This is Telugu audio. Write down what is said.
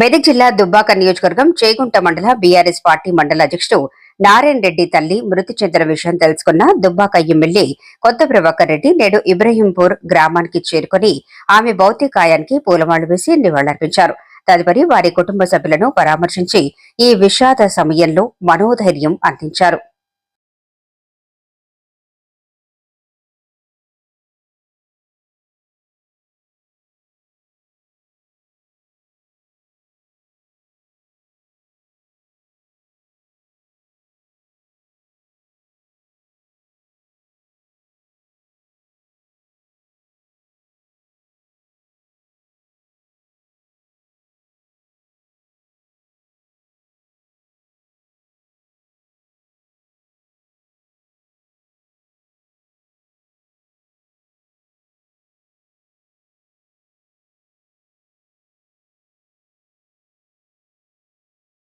మెదక్ జిల్లా దుబ్బాక నియోజకవర్గం చేగుంట మండల బీఆర్ఎస్ పార్టీ మండల అధ్యక్షుడు నారాయణ రెడ్డి తల్లి మృతి చెందిన విషయం తెలుసుకున్న దుబ్బాక ఎమ్మెల్యే కొత్త ప్రభాకర్ రెడ్డి నేడు ఇబ్రహీంపూర్ గ్రామానికి చేరుకుని ఆమె భౌతికాయానికి పూలమాలు వేసి నివాళులర్పించారు. తదుపరి వారి కుటుంబ సభ్యులను పరామర్శించి ఈ విషాద సమయంలో మనోధైర్యం అందించారు.